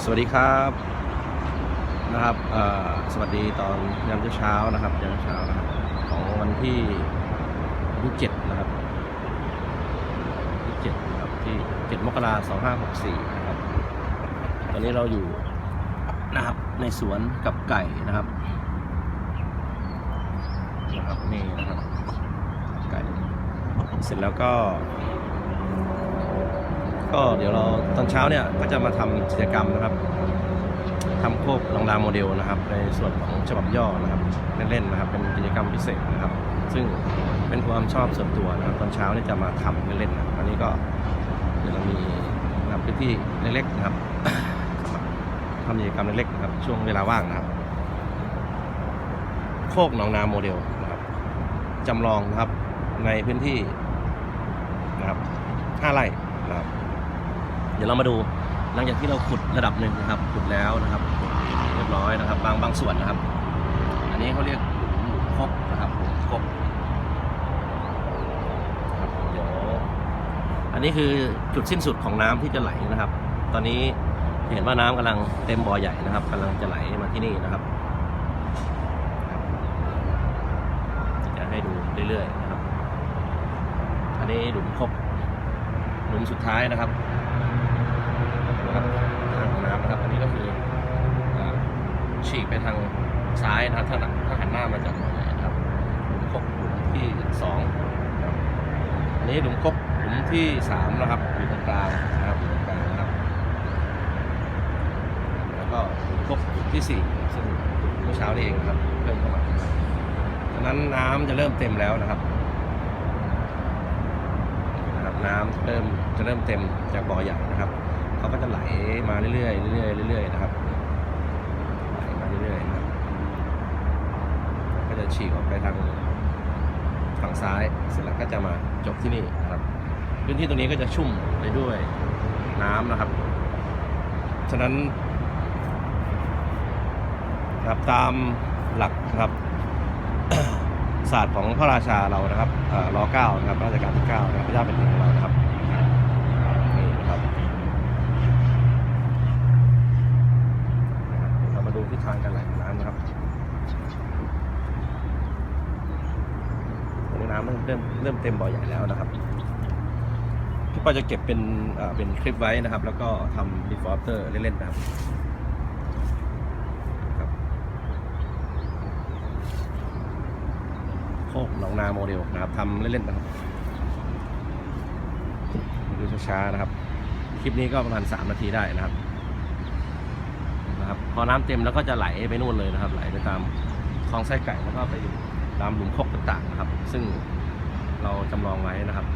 สวัสดีครับนะครับสวัสดีตอนยามเช้านะครับยามเช้านะครับของวันที่ที่เจ็ดนะครับที่เจ็ดนะครับที่เจ็ดมกราสองห้าหกสี่นะครับ ตอนนี้เราอยู่นะครับในสวนกับไก่นะครับนะครับนี่นะครับไก่เสร็จแล้วก็ ก็เดี๋ยวเราตอนเช้าเนี่ยก็จะมาทำกิจกรรมนะครับทำโคกลองดาโมเดลนะครับ ในส่วนของฉบับย่อนะครับเล่นๆนะครับ เป็นกิจกรรมพิเศษนะครับ ซึ่งเป็นความชอบส่วนตัวนะครับ ตอนเช้าเนี่ยจะมาทำเล่นๆนะอันนี้ก็เดี๋ยวเรามีนะพื้นที่เล็กๆนะครับทำกิจกรรมเล็กๆนะครับช่วงเวลาว่างนะครับ โคกหนองนาโมเดลนะครับจำลองนะครับในพื้นที่นะครับห้าไร่นะครับ ดี๋ยวเรามาดูหลังจากที่เราขุดระดับหนึ่งนะครับขุดแล้วนะครับเรียบร้อยนะครับ บางบางส่วนนะครับ อันนี้เขาเรียกหลุมคกนะครับหลุมคกนครับเดี๋ยวอันนี้คือจุดสิ้นสุดของน้ำที่จะไหลนะครับ ตอนนี้เห็นว่าน้ำกำลังเต็มบ่อใหญ่นะครับกำลังจะไหลมาที่นี่นะครับจะให้ดูเรื่อยๆนะครับ อันนี้หลุมคกหลุมสุดท้ายนะครับ นะครับทางน้ำนะครับอันนี้ก็คือฉีกไปทางซ้ายนะครับถ้าถ้าหันหน้ามาจากหัวใหญ่นะครับหลุมคบหลุมที่สองอันนี้หลุมคบหลุมที่สามนะครับอยู่ตรงกลางนะครับอยู่ตรงกลางนะครับ แล้วก็หลุมคบหลุมที่สี่ซึ่งเมื่อเช้านี้เองครับเพิ่มเข้ามาดังนั้นน้ำจะเริ่มเต็มแล้วนะครับนะครับน้ำเริ่มจะเริ่มเต็มจากบ่อใหญ่นะครับ เขาก็จะไหลมาเรื่อยๆเรื่อยๆเรื่อยๆนะครับไหลมาเรื่อยๆนะครับก็จะฉีกออกไปทางฝั่งซ้ายเสร็จแล้วก็จะมาจบที่นี่นะครับพื้นที่ตรงนี้ก็จะชุ่มไปด้วยน้ำนะครับ ฉะนั้นครับตามหลักนะครับศาสตร์ของพระราชาเรานะครับรอเก้านะครับรัชกาลที่เก้านะครับพระเจ้าแผ่นดินของเรานะครับนี่นะครับ เรามาดู ทิศทางการไหลของน้ำนะครับตรงน้ำเริ่มเริ่มเต็มบ่อใหญ่แล้วนะครับพี่ปอจะเก็บเป็นเป็นคลิปไว้นะครับ แล้วก็ทำ before after เล่นๆนะครับครับโคกหนองนาโมเดลนะครับทำเล่นๆนะครับดูช้าๆนะครับ คลิปนี้ก็ประมาณ 3 นาทีได้นะครับ นะครับพอน้ำเต็มแล้วก็จะไหลไปนู่นเลยนะครับ ไหลไปตามคลองไส้ไก่แล้วก็ไปอยู่ตามหลุมคกต่างๆนะครับ ซึ่งเราจำลองไว้นะครับ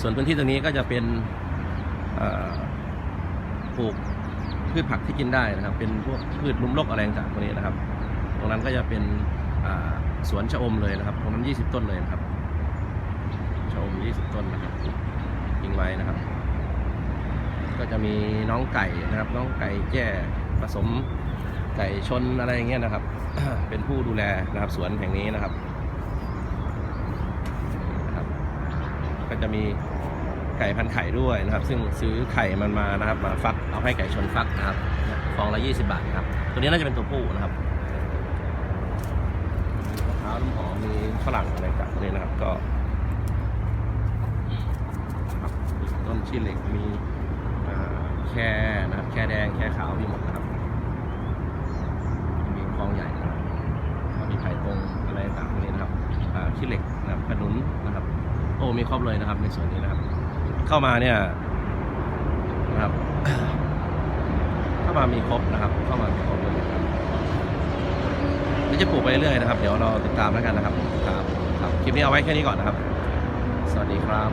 ส่วนพื้นที่ตรงนี้ก็จะเป็นปลูกพืชผักที่กินได้นะครับ เป็นพวกพืชลุ่มโรคอะไรต่างๆพวกนี้นะครับ ตรงนั้นก็จะเป็นสวนชะอมเลยนะครับ ตรงนั้น 20 ต้นเลยนะครับชะอม 20 ต้นนะครับทิ้งไว้นะครับ จะมีน้องไก่นะครับ น้องไก่แจ้ผสมไก่ชนอะไรอย่างเงี้ยนะครับ เป็นผู้ดูแลนะครับสวนแห่งนี้นะครับนะครับ ก็จะมีไก่พันไข่ด้วยนะครับ ซึ่งซื้อไข่มันมานะครับ มาฟักเอาให้ไก่ชนฟักนะครับฟองละ20 บาทนะครับ ตัวนี้น่าจะเป็นตัวผู้นะครับมีมะพร้าวน้ำหอมมีฝรั่งอะไรต่างๆนี้นะครับก็มีต้นชีเหล็กมี แค่นะครับ แค่แดงแค่ขาวมีหมดนะครับ มีคลองใหญ่นะครับก็มีไผ่ตรงอะไรต่างๆนี้นะครับขี้เหล็กนะครับขนุนนะครับ โอ้มีครบเลยนะครับ ในส่วนนี้นะครับ เข้ามาเนี่ยนะครับ เข้ามามีครบนะครับ เข้ามามีครบเลยนะครับจะปลูกไปเรื่อยๆนะครับ เดี๋ยวเราติดตามแล้วกันนะครับครับครับคลิปนี้เอาไว้แค่นี้ก่อนนะครับ สวัสดีครับ